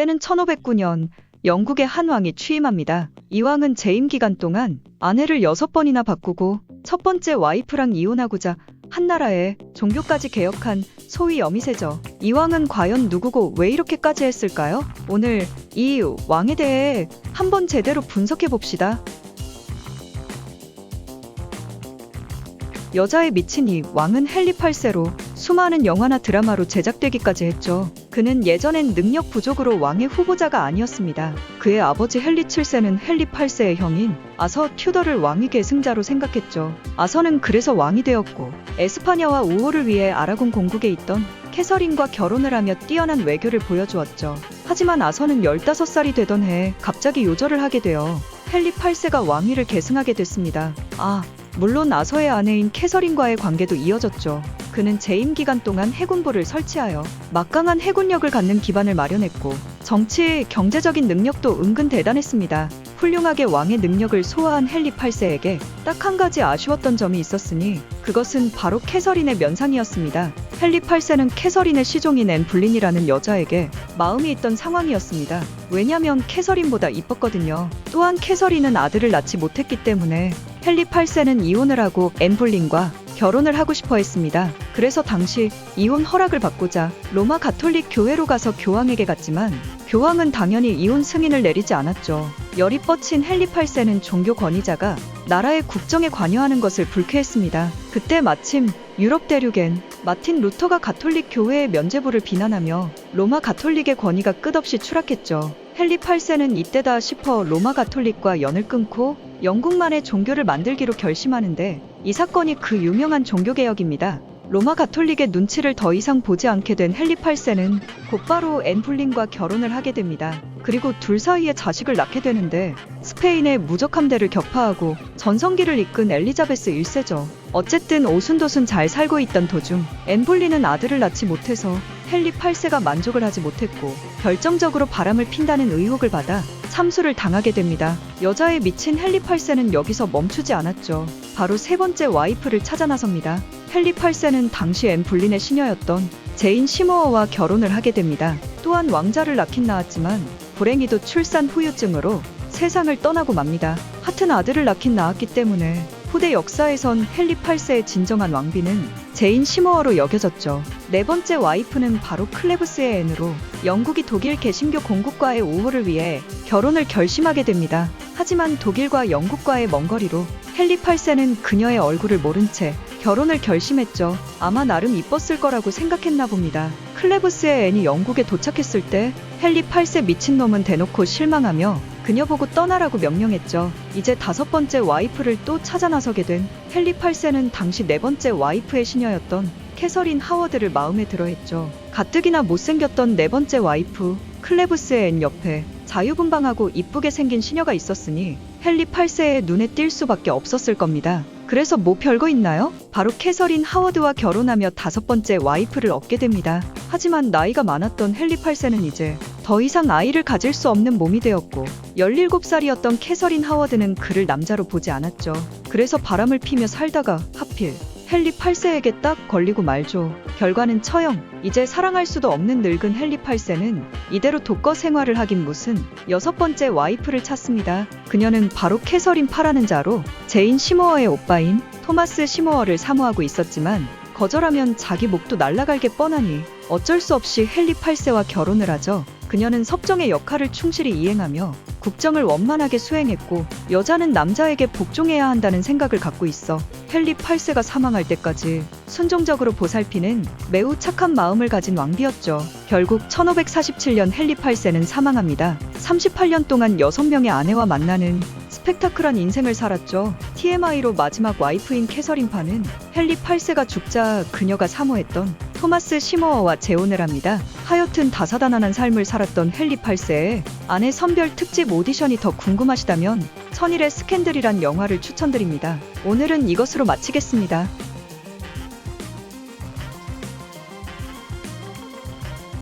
때는 1509년 영국의 한 왕이 취임합니다. 이 왕은 재임 기간 동안 아내를 여섯 번이나 바꾸고 첫 번째 와이프랑 이혼하고자 한나라에 종교까지 개혁한 소위 여미세죠. 이 왕은 과연 누구고 왜 이렇게까지 했을까요? 오늘 이 왕에 대해 한번 제대로 분석해 봅시다. 여자에 미친 이 왕은 헨리 8세로 수많은 영화나 드라마로 제작되기까지 했죠. 그는 예전엔 능력 부족으로 왕의 후보자가 아니었습니다. 그의 아버지 헨리 7세는 헨리 8세의 형인 아서 튜더를 왕위 계승자로 생각했죠. 아서는 그래서 왕이 되었고 에스파냐와 우호를 위해 아라곤 공국에 있던 캐서린과 결혼을 하며 뛰어난 외교를 보여주었죠. 하지만 아서는 15살이 되던 해에 갑자기 요절을 하게 되어 헨리 8세가 왕위를 계승하게 됐습니다. 아, 물론 아서의 아내인 캐서린과의 관계도 이어졌죠. 그는 재임 기간 동안 해군부를 설치하여 막강한 해군력을 갖는 기반을 마련했고 정치, 경제적인 능력도 은근 대단했습니다. 훌륭하게 왕의 능력을 소화한 헨리 8세에게 딱 한 가지 아쉬웠던 점이 있었으니 그것은 바로 캐서린의 면상이었습니다. 헨리 8세는 캐서린의 시종인 앤 블린이라는 여자에게 마음이 있던 상황이었습니다. 왜냐면 캐서린보다 이뻤거든요. 또한 캐서린은 아들을 낳지 못했기 때문에 헨리 8세는 이혼을 하고 앤 블린과 결혼을 하고 싶어 했습니다. 그래서 당시 이혼 허락을 받고자 로마 가톨릭 교회로 가서 교황에게 갔지만 교황은 당연히 이혼 승인을 내리지 않았죠. 열이 뻗친 헨리 8세는 종교 권위자가 나라의 국정에 관여하는 것을 불쾌했습니다. 그때 마침 유럽 대륙엔 마틴 루터가 가톨릭 교회의 면죄부를 비난하며 로마 가톨릭의 권위가 끝없이 추락했죠. 헨리 8세는 이때다 싶어 로마 가톨릭과 연을 끊고 영국만의 종교를 만들기로 결심하는데 이 사건이 그 유명한 종교개혁입니다. 로마 가톨릭의 눈치를 더 이상 보지 않게 된 헨리 8세는 곧바로 앤 블린과 결혼을 하게 됩니다. 그리고 둘 사이에 자식을 낳게 되는데 스페인의 무적 함대를 격파하고 전성기를 이끈 엘리자베스 1세죠. 어쨌든 오순도순 잘 살고 있던 도중 앤 블린은 아들을 낳지 못해서 헨리 8세가 만족을 하지 못했고 결정적으로 바람을 핀다는 의혹을 받아 참수를 당하게 됩니다. 여자에 미친 헨리 8세는 여기서 멈추지 않았죠. 바로 세 번째 와이프를 찾아 나섭니다. 헨리 8세는 당시 앤 블린의 시녀였던 제인 시모어와 결혼을 하게 됩니다. 또한 왕자를 낳긴 낳았지만 불행히도 출산 후유증으로 세상을 떠나고 맙니다. 하튼 아들을 낳긴 낳았기 때문에 후대 역사에선 헨리 8세의 진정한 왕비는 제인 시모어로 여겨졌죠. 네 번째 와이프는 바로 클레브스의 앤으로 영국이 독일 개신교 공국과의 우호를 위해 결혼을 결심하게 됩니다. 하지만 독일과 영국과의 먼 거리로 헨리 8세는 그녀의 얼굴을 모른 채 결혼을 결심했죠. 아마 나름 이뻤을 거라고 생각했나 봅니다. 클레브스의 앤이 영국에 도착했을 때 헨리 8세 미친놈은 대놓고 실망하며 그녀 보고 떠나라고 명령했죠. 이제 다섯 번째 와이프를 또 찾아 나서게 된 헨리 8세는 당시 네 번째 와이프의 시녀였던 캐서린 하워드를 마음에 들어 했죠. 가뜩이나 못생겼던 네 번째 와이프 클레브스의 앤 옆에 자유분방하고 이쁘게 생긴 시녀가 있었으니 헨리 8세의 눈에 띌 수밖에 없었을 겁니다. 그래서 뭐 별거 있나요? 바로 캐서린 하워드와 결혼하며 다섯 번째 와이프를 얻게 됩니다. 하지만 나이가 많았던 헨리 8세는 이제 더 이상 아이를 가질 수 없는 몸이 되었고 17살이었던 캐서린 하워드는 그를 남자로 보지 않았죠. 그래서 바람을 피며 살다가 하필 헨리 8세에게 딱 걸리고 말죠. 결과는 처형. 이제 사랑할 수도 없는 늙은 헨리 8세는 이대로 독거 생활을 하긴 무슨 여섯 번째 와이프를 찾습니다. 그녀는 바로 캐서린 파라는 자로 제인 시모어의 오빠인 토마스 시모어를 사모하고 있었지만 거절하면 자기 목도 날아갈게 뻔하니 어쩔 수 없이 헨리 8세와 결혼을 하죠. 그녀는 섭정의 역할을 충실히 이행하며 국정을 원만하게 수행했고 여자는 남자에게 복종해야 한다는 생각을 갖고 있어 헨리 8세가 사망할 때까지 순종적으로 보살피는 매우 착한 마음을 가진 왕비였죠. 결국 1547년 헨리 8세는 사망합니다. 38년 동안 6명의 아내와 만나는 스펙타클한 인생을 살았죠. TMI로 마지막 와이프인 캐서린 파는 헨리 8세가 죽자 그녀가 사모했던 토마스 시모어와 재혼을 합니다. 하여튼 다사다난한 삶을 살았던 헨리 8세의 아내 선별 특집 오디션이 더 궁금하시다면 천일의 스캔들이란 영화를 추천드립니다. 오늘은 이것으로 마치겠습니다.